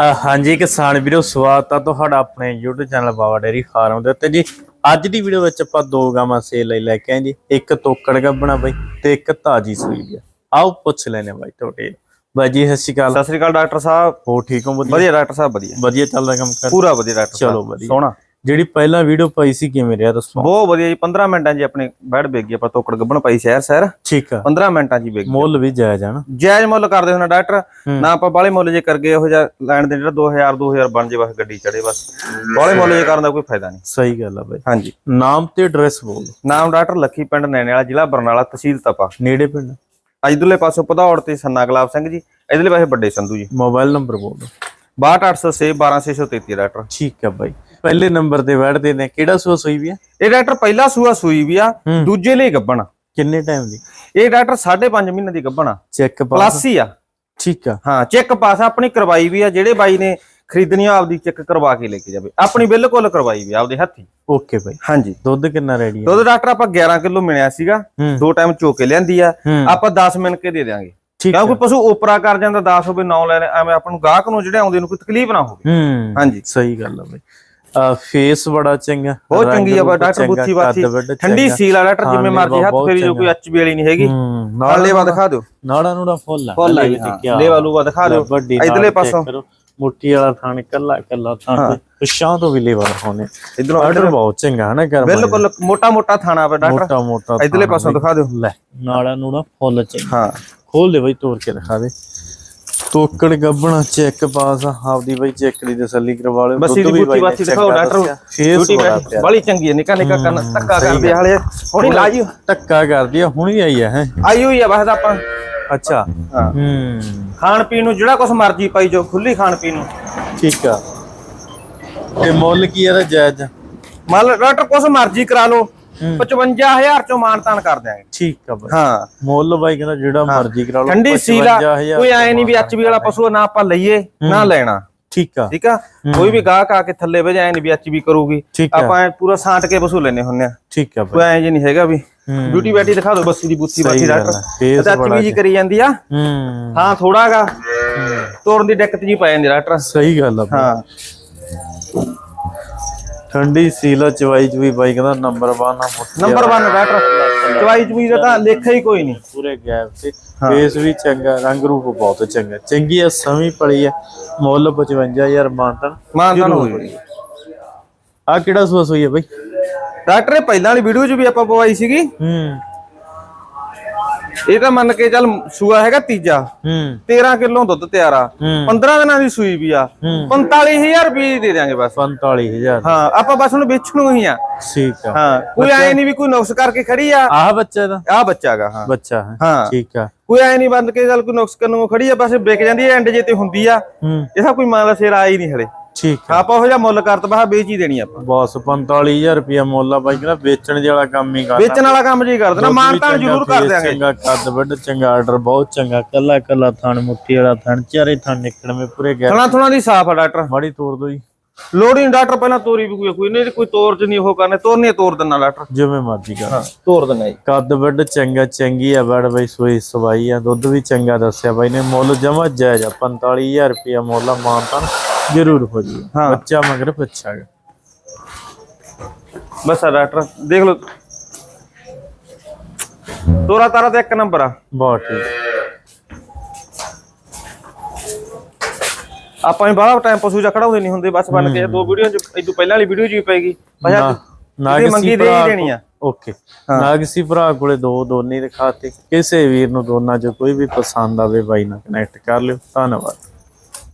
ਹਾਂਜੀ ਕਿਸਾਨ ਵੀਰੋ ਸਵਾਗਤ ਆ ਤੁਹਾਡਾ ਆਪਣੇ YouTube channel Baba dairy farm ਦੇ ਉੱਤੇ ਜੀ। ਅੱਜ ਦੀ ਵੀਡੀਓ ਵਿੱਚ ਆਪਾਂ ਦੋ ਗਾਵਾਂ ਸੇਲ ਲਈ ਲੈ ਕੇ ਆਏ ਜੀ। ਇੱਕ ਤੋਕੜ ਗੱਬਣਾ ਬਾਈ ਤੇ ਇੱਕ ਤਾਜੀ ਸੂਈ ਆ। ਆਓ ਪੁੱਛ ਲੈਨੇ ਬਾਈ ਤੁਹਾਡੇ। ਬਾਈ ਜੀ ਸਤਿ ਸ਼੍ਰੀ ਅਕਾਲ। ਸਤਿ ਸ੍ਰੀ ਅਕਾਲ ਡਾਕਟਰ ਸਾਹਿਬ। ਹੋ ਠੀਕ ਹੋ? ਵਧੀਆ? ਵਧੀਆ ਡਾਕਟਰ ਸਾਹਿਬ ਵਧੀਆ। ਵਧੀਆ ਚੱਲਦਾ ਕੰਮ ਕਰ ਪੂਰਾ ਵਧੀਆ ਡਾਕਟਰ ਸਾਹਿਬ। ਚਲੋ ਵਧੀਆ। ਸੋਹਣਾ। ਜਿਹੜੀ ਪਹਿਲਾਂ ਵੀਡੀਓ ਪਾਈ ਸੀ ਕਿਵੇਂ ਰਿਹਾ ਦੱਸੋ? ਬਹੁਤ ਵਧੀਆ ਜੀ 15 ਮਿੰਟਾਂ 'ਚ ਆਪਣੇ ਬੈਡ ਵੇਗੀ ਆਪਾਂ ਤੋਕੜ ਗੱਬਣ ਪਾਈ ਸ਼ਹਿਰ ਸ਼ਹਿਰ। ਠੀਕ ਆ। 15 ਮਿੰਟਾਂ 'ਚ ਵੇਗੀ ਮੁੱਲ ਵੀ ਜਾਇਜ਼ ਆ ਨਾ। ਜਾਇਜ਼ ਮੁੱਲ ਕਰਦੇ ਹੁੰਨਾ ਡਾਕਟਰ। ਨਾ ਆਪਾਂ ਬਾਲੇ ਮੁੱਲ ਜੇ ਕਰ ਗਏ ਇਹੋ ਜਿਹਾ ਲੈਣ ਦੇ ਜਿਹੜਾ 2000 2000 ਬਣ ਜੇ ਬਸ ਗੱਡੀ ਚੜੇ ਬਸ। ਬਾਲੇ ਮੁੱਲ ਜੇ ਕਰਨ ਦਾ ਕੋਈ ਫਾਇਦਾ ਨਹੀਂ। ਸਹੀ ਗੱਲ ਆ ਬਾਈ। ਹਾਂਜੀ। ਨਾਮ ਤੇ ਐਡਰੈਸ ਬੋਲ। ਨਾਮ ਡਾਕਟਰ ਲੱਖੀ ਪਿੰਡ ਨੈਣੇ ਵਾਲਾ ਜ਼ਿਲ੍ਹਾ ਬਰਨਾਲਾ ਤਹਿਸੀਲ ਤਪਾ। ਨੇੜੇ ਪਿੰਡ? ਇਧਰਲੇ ਪਾਸੋਂ ਪਧੌੜ ਤੇ ਸੰਨਾ ਗੁਲਾਬ ਸਿੰਘ ਜੀ ਇਧਰਲੇ ਪਾਸੇ ਵੱਡੇ ਸੰਧੂ ਜੀ। ਮੋਬਾਈਲ ਨੰਬਰ ਬੋਲ ਦਿਓ। 62806 12633 ਡਾਕਟਰ। ਠੀਕ ਆ ਬਾਈ। ਪਹਿਲੇ ਨੰਬਰ ਤੇ ਬੈਠਦੇ ਨੇ। ਕਿਹੜਾ ਸੂਆ ਸੂਈ ਵੀ ਆ? ਇਹ ਡਾਕਟਰ ਪਹਿਲਾ ਸੂਆ ਸੂਈ ਵੀ ਆ। ਦੂਜੇ ਲਈ ਗੱਬਣ ਕਿੰਨੇ ਟਾਈਮ ਦੀ? ਇਹ ਡਾਕਟਰ 5.5 ਮਹੀਨੇ ਦੀ ਗੱਬਣ ਆ। ਚੈੱਕ ਪਾਸ ਪਲੱਸ ਹੀ ਆ। ਠੀਕ ਆ। ਹਾਂ ਚੈੱਕ ਪਾਸ ਆਪਣੀ ਕਰਵਾਈ ਵੀ ਆ ਜਿਹੜੇ ਬਾਈ ਨੇ ਖਰੀਦਣੀ ਆ ਆਪਦੀ ਚੈੱਕ ਕਰਵਾ ਕੇ ਲੈ ਕੇ ਜਾਵੇ। ਆਪਣੀ ਬਿਲਕੁਲ ਕਰਵਾਈ ਵੀ ਆ ਆਪਦੇ ਹੱਥੀ। Okay bye. ਹਾਂਜੀ। ਦੁੱਧ ਕਿੰਨਾ ਰੈਡੀ ਆ? ਦੁੱਧ ਡਾਕਟਰ ਆਪਾਂ 11 ਕਿਲੋ ਮਿਲਿਆ ਸੀਗਾ। ਦੋ ਟਾਈਮ ਚੋਕੇ ਲਿਆਂਦੀ ਆ। ਹੂੰ। ਆਪਾਂ 10 ਮਿੰਟ ਕੇ ਦੇ ਦਿਆਂਗੇ। ਆ ਕਿਉਂਕਿ ਪਸ਼ੂ ਉਪਰਾ ਕਰ ਜਾਂਦਾ 10 ਹੋਵੇ 9 ਲੈ ਲੈ ਐਵੇਂ ਆਪਾਂ ਨੂੰ ਗਾਹਕ ਨੂੰ ਜਿਹੜੇ ਆਉਂਦੇ ਨੂੰ ਕੋਈ ਤਕਲੀਫ ਨਾ ਹੋਵੇ। ਹਾਂਜੀ। ਸਹੀ ਗੱਲ ਆ ਬਾਈ। ਆ ਫੇਸ ਬੜਾ ਚੰਗਾ ਬਹੁਤ ਚੰਗੀ ਆ ਡਾਕਟਰ ਬੁੱਥੀ ਵੱਡ ਠੰਡੀ। ਸੀਲ ਆ ਡਾਕਟਰ ਜਿਵੇਂ ਮਰਜ਼ੀ ਹੱਥ ਫੇਰੀ ਜੋ। ਕੋਈ ਅੱਚ ਵੇਲੀ ਨਹੀਂ ਹੈਗੀ। ਨਾਲ ਲੇਵਾ ਦਿਖਾ ਦਿਓ। ਨਾੜਾ ਨੂੜਾ ਫੁੱਲ ਆ। ਫੁੱਲ ਆ ਲੇਵਾ ਲੂਵਾ ਦਿਖਾ ਦਿਓ। ਇਧਰਲੇ ਪਾਸੋਂ। ਮੁੱਠੀ ਵਾਲਾ ਥਾਣ ਕੱਲਾ ਕੱਲਾ ਥਾਣ ਪਿਛਾਂ ਤੋਂ ਵੀ ਲੇਵਾ ਹੋਣੇ ਇਧਰੋਂ ਆਰਡਰ ਬਹੁਤ ਚੰਗਾ ਹੈ ਨਾ ਕਰ ਬਿਲਕੁਲ ਮੋਟਾ ਮੋਟਾ ਥਾਣਾ ਵਾ ਡਾਕਟਰ। ਮੋਟਾ ਮੋਟਾ ਇਧਰਲੇ ਪਾਸੋਂ। ਦਿਖਾ ਦਿਓ। ਲੈ ਨਾੜਾ ਨੂੜਾ ਫੁੱਲ ਚੰਗਾ। ਹਾਂ। ਖੋਲ ਦੇ ਬਈ ਤੋੜ ਕੇ ਦਿਖਾ ਦੇ। ਤੋਕੜ ਗੱਬਣਾ ਚੈੱਕ ਪਾਸ ਆਪਦੀ ਬਈ ਚੈੱਕ ਦੀ ਤਸੱਲੀ ਕਰਵਾ ਲਿਓ। ਬਸ ਇਹਦੀ ਬੁੱਤੀ ਬਾਤੀ ਦਿਖਾਓ ਡਾਕਟਰ ਬੜਾ ਪਿਆਰਾ। ਬੜੀ ਚੰਗੀ ਹੈ ਨਿਕਾ ਨਿਕਾ ਕਰਨ ਧੱਕਾ ਕਰਦੇ ਹਾਲੇ ਹੁਣੀ ਲਾ ਜੀ ਧੱਕਾ ਕਰਦੀ ਆ ਹੁਣੀ ਆਈ ਆ ਹੈ। ਆਈ ਹੋਈ ਆ ਬਸ ਆਪਾਂ। ਅੱਛਾ। ਹਾਂ। ਹੂੰ। ਖਾਣ ਪੀਣ ਨੂੰ ਜਿਹੜਾ ਕੁਝ ਮਰਜ਼ੀ ਪਾਈ ਜੋ ਖੁੱਲੀ ਖਾਣ ਪੀਣ ਨੂੰ। ਠੀਕ ਆ। ਤੇ ਮੁੱਲ ਕੀ ਇਹਦਾ ਜਾਇਜ਼? ਆ? ਮੰਨ ਲਓ ਡਾਕਟਰ ਕੁਝ ਮਰਜ਼ੀ ਕਰਾ ਲਓ। ਹੂੰ। 55000 ਚੋਂ ਮਾਨਤਾਨ ਕਰ ਦਿਆਂਗੇ। ਠੀਕ ਆ ਬਾਈ। ਹਾਂ। ਮੁੱਲ ਬਾਈ ਕਹਿੰਦਾ ਜਿਹੜਾ ਮਰਜ਼ੀ ਕਰਾ ਲਓ ਠੰਡੀ ਸੀਲ ਆ। 55,000 ਕੋਈ ਐ ਨਹੀਂ ਵੀ ਐਚਬੀ ਵਾਲਾ ਪਸ਼ੂ ਨਾ ਆਪਾਂ ਲਈਏ ਨਾ ਲੈਣਾ। ਠੀਕ ਆ। ਠੀਕ ਆ? ਕੋਈ ਵੀ ਗਾਹਕ ਆ ਕੇ ਥੱਲੇ ਵਜ ਐ ਨਹੀਂ ਵੀ ਐਚਬੀ ਕਰੂਗੀ। ਆਪਾਂ ਪੂਰਾ ਸਾਂਟ ਕੇ ਪਸ਼ੂ ਲੈਨੇ ਹੁੰਨੇ ਆ। ਠੀਕ ਆ ਕੋਈ ਬਾਈ ਐ ਜੇ ਨਹੀਂ ਹੈਗਾ ਵੀ। ਬਿਊਟੀ ਬੈਟੀ ਦਿਖਾ ਦਿਓ ਬੱਸੀ ਦੀ ਬੁੱਤੀ ਗੱਲ ਡਾਕਟਰ ਤੇ ਬੜਾ ਐਚਬੀ ਜੀ। ਕਰੀ ਜਾਂਦੀ ਆ। ਹੂੰ। ਹਾਂ ਥੋੜਾਗਾ ਤੋਰਨ ਦੀ ਦਿੱਕਤ ਜੀ ਪੈ ਜਾਂਦੀ ਡਾਕਟਰ। ਸਹੀ ਗੱਲ ਆ ਬਾਈ। ਹਾਂ। ਠੰਡੀ ਸੀਲ ਚਵਾਈ ਚ ਵੀ ਬਾਈ ਕਹਿੰਦਾ ਨੰਬਰ 1 ਆ ਨੰਬਰ 1 ਡਾਕਟਰ ਚਵਾਈ ਚਵੀ ਦਾ ਤਾਂ ਲੇਖਾ ਹੀ ਕੋਈ ਨਹੀਂ। ਪੂਰੇ ਗੈਪ ਤੇ ਫੇਸ ਵੀ ਚੰਗਾ ਰੰਗ ਰੂਪ ਬਹੁਤ ਚੰਗਾ। ਚੰਗੀ ਆ ਸਮੀ ਪੜੀ ਆ। ਮੁੱਲ 55000 ਮਾਨਤਨ। ਹੋ ਗਈ। ਆ ਕਿਹੜਾ ਸੂਆ ਸੂਈ ਆ ਬਾਈ? ਡਾਕਟਰ ਇਹ ਪਹਿਲਾਂ ਵਾਲੀ ਵੀਡੀਓ 'ਚ ਵੀ ਆਪਾਂ ਪਵਾਈ ਸੀਗੀ। ਹੂੰ। ਇਹ ਤਾਂ ਮੰਨ ਕੇ ਚੱਲ ਸੂਆ ਹੈਗਾ ਤੀਜਾ। ਹੂੰ। 13 ਕਿਲੋ ਦੁੱਧ ਤਿਆਰ ਆ। ਹੂੰ। 15 ਦਿਨਾਂ ਦੀ ਸੂਈ ਵੀ ਆ। ਹੂੰ। 45000 ਰੁਪਏ ਦੀ ਦੇ ਦਿਆਂਗੇ ਬਸ। 45000 ਹਾਂ ਆਪਾਂ ਬਸ ਉਹਨੂੰ ਵੇਚਣ ਨੂੰ ਹੀ ਆ। ਠੀਕ ਆ। ਹਾਂ ਕੋਈ ਐ ਨਹੀਂ ਵੀ ਕੋਈ ਨੁਕਸ ਕਰਕੇ ਖੜੀ ਆ। ਆਹ ਬੱਚਾ ਦਾ ਆ ਬੱਚਾਗਾ ਹਾਂ। ਬੱਚਾ ਹੈ। ਹਾਂ। ਠੀਕ ਆ। ਕੋਈ ਐ ਨਹੀਂ ਬੰਦ ਕੇ ਚੱਲ ਕੋਈ ਨੁਕਸ ਕਰਨ ਨੂੰ ਖੜੀ ਆ ਬਸ ਵਿਕ ਜਾਂਦੀ ਐ ਐਂਡ ਜੇ ਤੇ ਹੁੰਦੀ ਆ। ਇਹ ਸਭ ਕੋਈ ਮਾਲ ਦਾ ਸਿਰ ਆ ਹੀ ਨਹੀਂ ਹਲੇ। ਠੀਕ ਆ। ਆਪਾਂ ਉਹ ਜਿਹਾ ਮੁੱਲ ਕਰਤ ਬਹਾ ਵੇਚ ਹੀ ਦੇਣੀ ਆਪਾਂ। ਬਸ 45000 ਰੁਪਿਆ ਮੁੱਲ ਆ ਬਾਈ ਕਹਿੰਦਾ ਵੇਚਣ ਵਾਲਾ ਕੰਮ ਹੀ ਕਰਦਾ। ਵੇਚਣ ਵਾਲਾ ਕੰਮ ਜੀ ਕਰ ਦੇਣਾ ਮਾਨਤਾਨ ਜ਼ਰੂਰ ਕਰ ਦਿਆਂਗੇ। ਚੰਗਾ ਕੱਦ ਵੱਡ ਚੰਗਾ ਆਰਡਰ ਬਹੁਤ ਚੰਗਾ ਕੱਲਾ ਕੱਲਾ ਥਣ ਮੁੱਠੀ ਵਾਲਾ ਥਣ ਚਾਰੇ ਥਣ ਨਿਕਲਵੇਂ ਪੂਰੇ ਗੈਪ। ਥਣਾ ਥਣਾ ਦੀ ਸਾਫ਼ ਆ ਡਾਕਟਰ। ਮਾੜੀ ਤੋੜ ਦੋ ਜੀ। ਲੋੜ ਹੀ ਨੀ ਡਾਕਟਰ ਪਹਿਲਾਂ ਤੋਰੀ ਵੀ ਕੋਈ ਕੋਈ ਨਹੀਂ ਕੋਈ ਤੋਰ ਚ ਨਹੀਂ ਉਹ ਕਰਨੇ ਤੋਰਨੀ ਤੋਰ ਦਿੰਨਾ ਡਾਕਟਰ। ਜਿਵੇਂ ਮਰਜ਼ੀ ਕਰ। ਤੋਰ ਦਿੰਨਾ ਜੀ। ਕੱਦ ਵੱਡ ਚੰਗਾ ਚੰਗੀ ਆ ਬੜ ਬਈ ਸੋਈ ਸਵਾਈ ਆ ਦੁੱਧ ਵੀ ਚੰਗਾ ਦੱਸਿਆ ਬਾਈ ਨੇ ਮੁੱਲ ਜਮਾ ਜਾਇਜ਼ ਆ 45000 ਰੁਪਿਆ ਮੁੱਲ ਆ ਮਾਨਤਾਨ ਜ਼ਰੂਰ ਹੋ ਜੀ। ਹਾਂ। ਬੱਚਾ ਮਗਰ ਬੱਚਾ ਗਾ। ਬਸ ਆ ਡਾਕਟਰ ਦੇਖ ਲਓ। ਤੋਰਾ ਤਾਰਾ ਤੇ ਇੱਕ ਨੰਬਰ ਆ। ਬਹੁਤ ਠੀਕ। ਆਪਾਂ ਹੀ ਬਾਹਲਾ ਟਾਈਮ ਪਸ਼ੂ ਜਾ ਖੜਾਉਂਦੇ ਨਹੀਂ ਹੁੰਦੇ ਬਸ ਬਣ ਕੇ ਦੋ ਵੀਡੀਓ ਚ ਇਦੋਂ ਪਹਿਲਾਂ ਵਾਲੀ ਵੀਡੀਓ ਚ ਵੀ ਪੈਗੀ ਭਾਜਾ ਭਰਾ ਦੇਣੀ ਆ। ਓਕੇ। ਨਾਗਸੀ ਭਰਾ ਕੋਲੇ ਦੋ ਦੋਨੇ ਦਿਖਾਤੇ ਕਿਸੇ ਵੀਰ ਨੂੰ ਦੋਨਾਂ ਚੋਂ ਕੋਈ ਵੀ ਪਸੰਦ ਆਵੇ ਬਾਈ ਨਾਲ ਕਨੈਕਟ ਕਰ ਲਿਓ। ਧੰਨਵਾਦ।